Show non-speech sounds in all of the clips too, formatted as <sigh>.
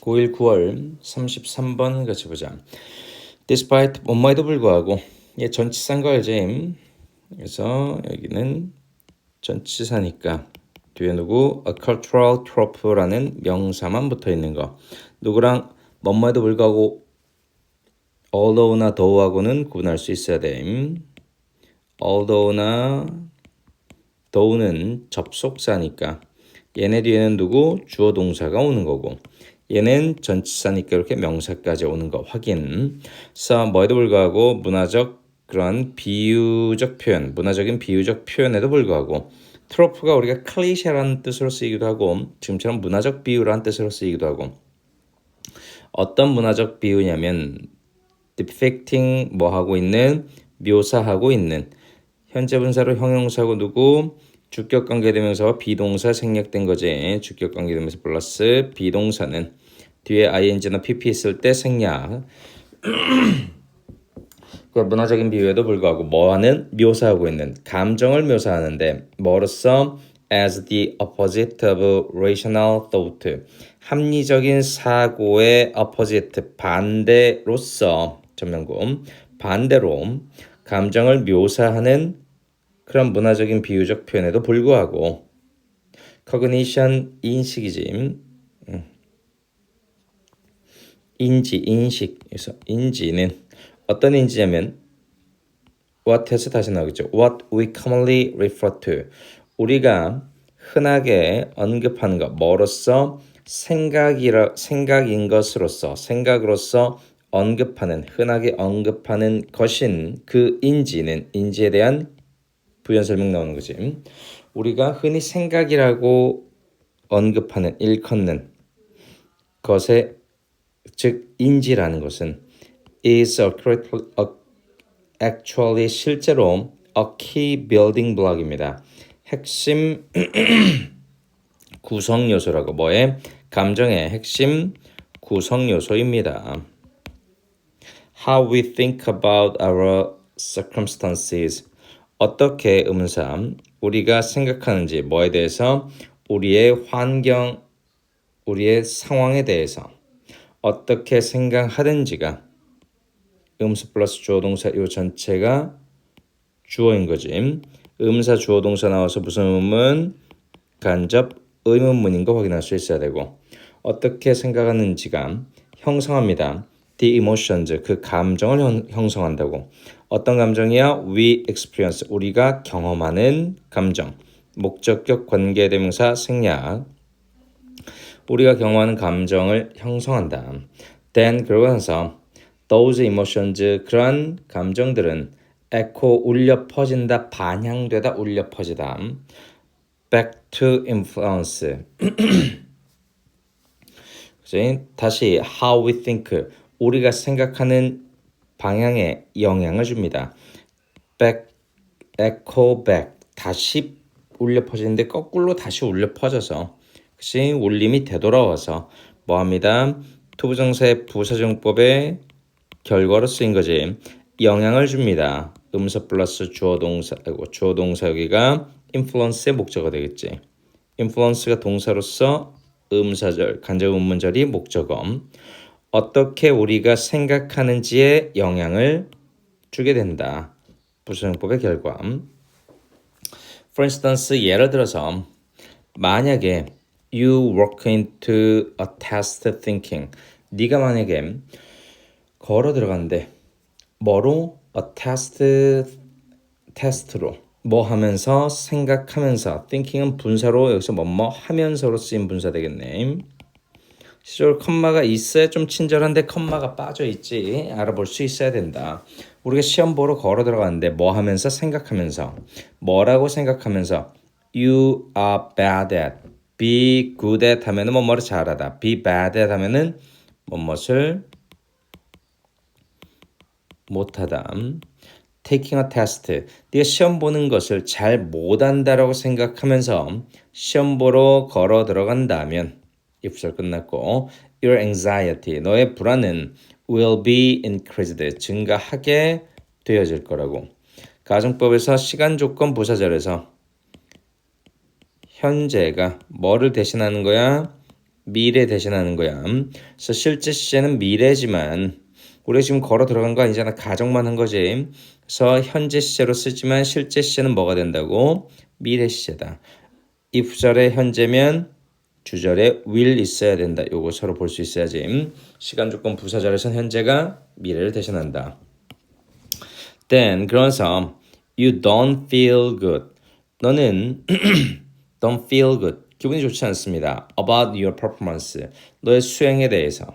고1 9월 33번 같이 보자. Despite 엄마에도 불구하고 얘 전치사인 거 알지? 그래서 여기는 전치사니까 뒤에 누구? A cultural trope라는 명사만 붙어 있는 거. 누구랑 뭐뭐에도 불구하고 although나 though하고는 구분할 수 있어야 돼. although나 though는 접속사니까 얘네 뒤에는 누구? 주어 동사가 오는 거고 얘는 전치사니까 이렇게 명사까지 오는 거 확인. 그래서 뭐에도 불구하고 문화적 그런 비유적 표현, 문화적인 비유적 표현에도 불구하고 트로프가 우리가 클리셰라는 뜻으로 쓰이기도 하고 지금처럼 문화적 비유라는 뜻으로 쓰이기도 하고 어떤 문화적 비유냐면 depicting 뭐 하고 있는 묘사하고 있는 현재 분사로 형용사고 누구 주격 관계대명사와 비동사 생략된 거지 주격 관계대명사 플러스 비동사는 뒤에 ing나 pp 있을 때 생략 <clears throat> 그 문화적인 비유에도 불구하고 뭐하는 묘사하고 있는 감정을 묘사하는데 뭐로써 as the opposite of rational thought 합리적인 사고의 opposite 반대로서 전명금 반대로 감정을 묘사하는 그런 문화적인 비유적 표현에도 불구하고 cognition 인식이지 음. 인지 인식에서 인지는 어떤 인지냐면 what에서 다시 나오겠죠. What we commonly refer to. 우리가 흔하게 언급하는 것 뭐로서 생각이라 생각인 것으로서 생각으로서 언급하는 흔하게 언급하는 것인 그 인지는 인지에 대한 부연 설명 나오는 거지. 우리가 흔히 생각이라고 언급하는 일컫는 것의 즉 인지라는 것은 is a, actually 실제로 a key building block입니다. 핵심 <clears throat> 구성 요소라고 뭐의 감정의 핵심 구성 요소입니다. How we think about our circumstances 어떻게 음사 우리가 생각하는지 뭐에 대해서 우리의 환경 우리의 상황에 대해서 어떻게 생각하든지가 음사 플러스 주어 동사 이 전체가 주어인 거지. 음사 주어 동사 나와서 무슨 의문 간접 의문문인 거 확인할 수 있어야 되고 어떻게 생각하는지가 형성합니다. The emotions 그 감정을 형, 형성한다고. 어떤 감정이야? We experience 우리가 경험하는 감정. 목적격 관계대명사 생략. 우리가 경험하는 감정을 형성한다. Then 그러고 나서 those emotions 그런 감정들은 echo 울려 퍼진다 반향되다 울려 퍼지다. Back to influence. <clears throat> 다시 how we think 우리가 생각하는 방향에 영향을 줍니다. Back echo back. 다시 울려 퍼지는데 거꾸로 다시 울려 퍼져서 그것이 울림이 되돌아와서 뭐합니다 투부정사의 부사정법에 결과로 쓰인 거지. 영향을 줍니다. 음사 플러스 주어 동사, 주어 동사 여기가 influence의 목적어 되겠지. influence가 동사로서 음사절, 간접 의문절이 목적어. 어떻게 우리가 생각하는지에 영향을 주게 된다. 부수형법의 결과. For instance, 예를 들어서 만약에 you walk into a test thinking. 네가 만약에 걸어 들어갔는데 뭐로? A test 테스트로. 뭐 하면서? 생각하면서. thinking은 분사로 여기서 뭐뭐 하면서로 쓰인 분사 되겠네. 시절 컴마가 있어야 좀 친절한데 컴마가 빠져 있지. 알아볼 수 있어야 된다. 우리가 시험 보러 걸어 들어갔는데 뭐 하면서? 생각하면서. 뭐라고 생각하면서? You are bad at be good at 하면은 뭐뭐를 잘하다 be bad at 하면은 뭐뭐를 못하다. taking a test. 네가 시험 보는 것을 잘 못한다라고 생각하면서 시험 보러 걸어 들어간다면 입술 끝났고 your anxiety 너의 불안은 will be increased 증가하게 되어질 거라고. 가정법에서 시간 조건 부사절에서 현재가 뭐를 대신하는 거야? 미래 대신하는 거야. 그래서 실제 시제는 미래지만 우리가 지금 걸어 들어간 거 아니잖아. 가정만 한 거지. 그래서 현재 시제로 쓰지만 실제 시제는 뭐가 된다고? 미래 시제다. 이 부절의 현재면 주절에 will 있어야 된다. 요거 서로 볼 수 있어야지. 시간 조건 부사절에선 현재가 미래를 대신한다. Then 그래서 you don't feel good. 너는 <clears throat> don't feel good. 기분이 좋지 않습니다. About your performance. 너의 수행에 대해서.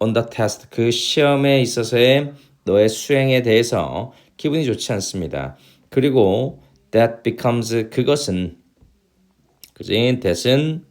On the test. 그 시험에 있어서의 너의 수행에 대해서 기분이 좋지 않습니다. 그리고 that becomes 그것은 그지? that은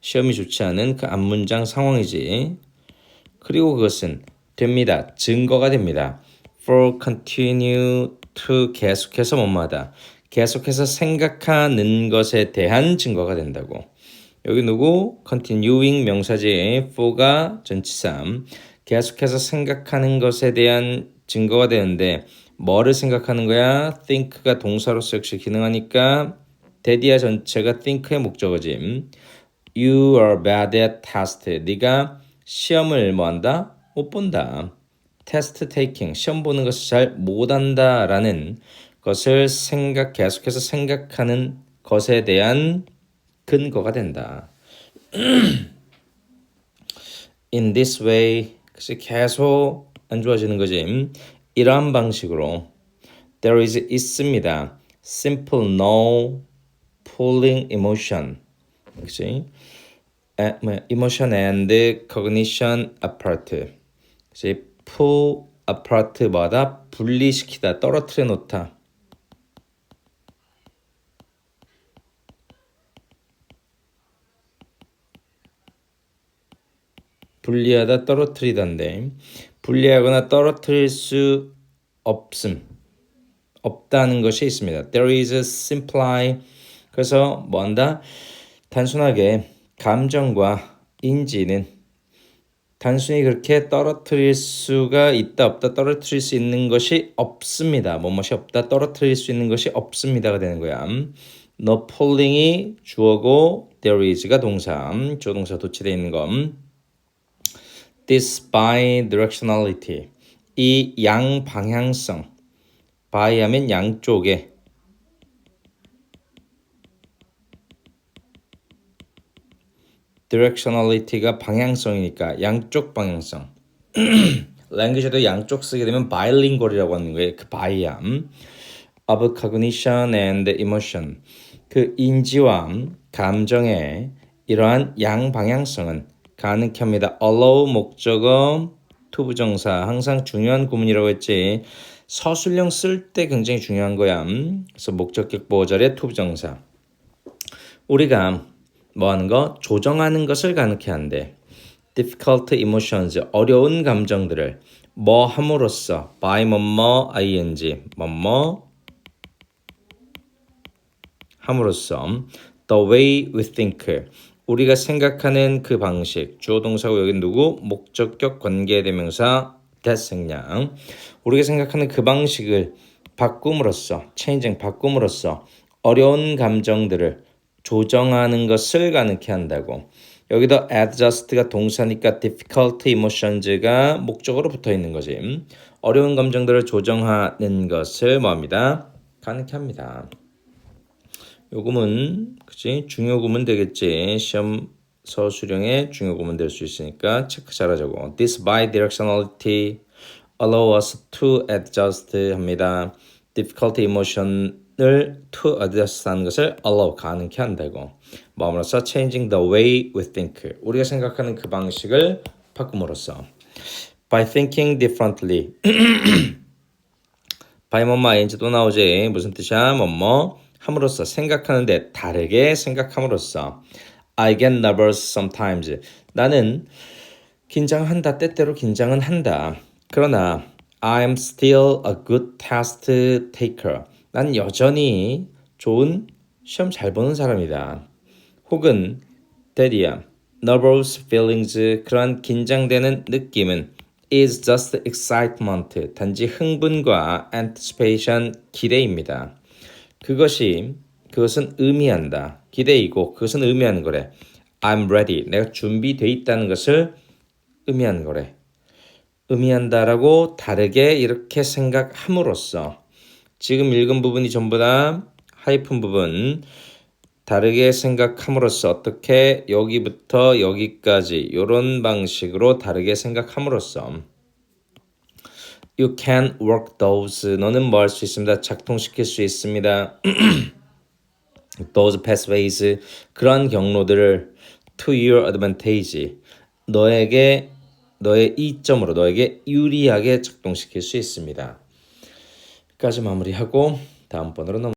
시험이 좋지 않은 그 앞문장 상황이지. 그리고 그것은 됩니다. 증거가 됩니다. for continue to 계속해서 뭐마다 계속해서 생각하는 것에 대한 증거가 된다고. 여기 누구? continuing 명사지 for가 전치삼. 계속해서 생각하는 것에 대한 증거가 되는데 뭐를 생각하는 거야? think가 동사로서 역시 기능하니까 대디아 전체가 think의 목적어지. You are bad at test. 네가 시험을 뭐 한다? 못 본다. test taking 시험 보는 것을 잘 못한다라는 것을 생각 계속해서 생각하는 것에 대한 근거가 된다. In this way, 계속 안 좋아지는 거지. 이러한 방식으로 there is 있습니다. simple no pulling emotion. 뭐, emotion and cognition apart. 그치? pull apart마다 분리시키다, 떨어뜨려 놓다. 분리하다 떨어뜨리다인데 분리하거나 떨어뜨릴 수 없음 없다는 것이 있습니다. There is a simply 그래서 뭐한다? 단순하게 감정과 인지는 단순히 그렇게 떨어뜨릴 수가 있다 없다 떨어뜨릴 수 있는 것이 없습니다. 뭐뭇이 없다 떨어뜨릴 수 있는 것이 없습니다가 되는 거야. No pulling이 주어고 there is가 동사 조동사 도치되어 있는 건 this bidirectionality 이 양방향성 by 하면 양쪽에 directionality가 방향성이니까 양쪽 방향성 랭귀지도 양쪽 쓰게 되면 bilingual이라고 하는 거예요 그 by야 of cognition and emotion 그 인지와 감정의 이러한 양방향성은 가능케 합니다. allow 목적어 투부정사 항상 중요한 구문이라고 했지. 서술형 쓸 때 굉장히 중요한 거야. 그래서 목적격 보호절의 투부정사. 우리가 뭐 하는 거? 조정하는 것을 가능케 한대. difficult emotions 어려운 감정들을 뭐 함으로써 by 뭐뭐 ing 뭐뭐 함으로써 the way we think 우리가 생각하는 그 방식 주어 동사고 여기 누구? 목적격 관계대명사 대생량 우리가 생각하는 그 방식을 바꿈으로써 체인징 바꿈으로써 어려운 감정들을 조정하는 것을 가능케 한다고. 여기도 adjust가 동사니까 difficult emotions가 목적으로 붙어 있는 거지. 어려운 감정들을 조정하는 것을 뭐합니다? 가능케 합니다 요금은 그치 중요금은 되겠지 시험 서술형의 중요금은 될수 있으니까 체크 잘하자고 This bidirectionality allow us to adjust 합니다 difficulty emotion을 to adjust 하는 것을 allow 가능케 한다고 마음으로써 changing the way we think 우리가 생각하는 그 방식을 바꿈으로써 by thinking differently by 뭐뭐 또 나오지 무슨 뜻이야 뭐뭐 함으로써 생각하는데 다르게 생각함으로써 I get nervous sometimes. 나는 긴장한다 때때로 긴장은 한다. 그러나 I'm still a good test taker. 난 여전히 좋은 시험 잘 보는 사람이다. 혹은 대리야 nervous feelings 그런 긴장되는 느낌은 is just excitement 단지 흥분과 anticipation 기대입니다. 그것이 그것은 의미한다. 기대이고 그것은 의미하는 거래. I'm ready. 내가 준비돼 있다는 것을 의미하는 거래. 의미한다라고 다르게 이렇게 생각함으로써 지금 읽은 부분이 전부 다 하이픈 부분 다르게 생각함으로써 어떻게 여기부터 여기까지 이런 방식으로 다르게 생각함으로써 You can work those 너는 뭐 할 수 있습니다. 작동시킬 수 있습니다. <clears throat> those pathways 그런 경로들을 to your advantage 너에게 너의 이점으로 너에게 유리하게 작동시킬 수 있습니다. 까지 마무리하고 다음 번으로 넘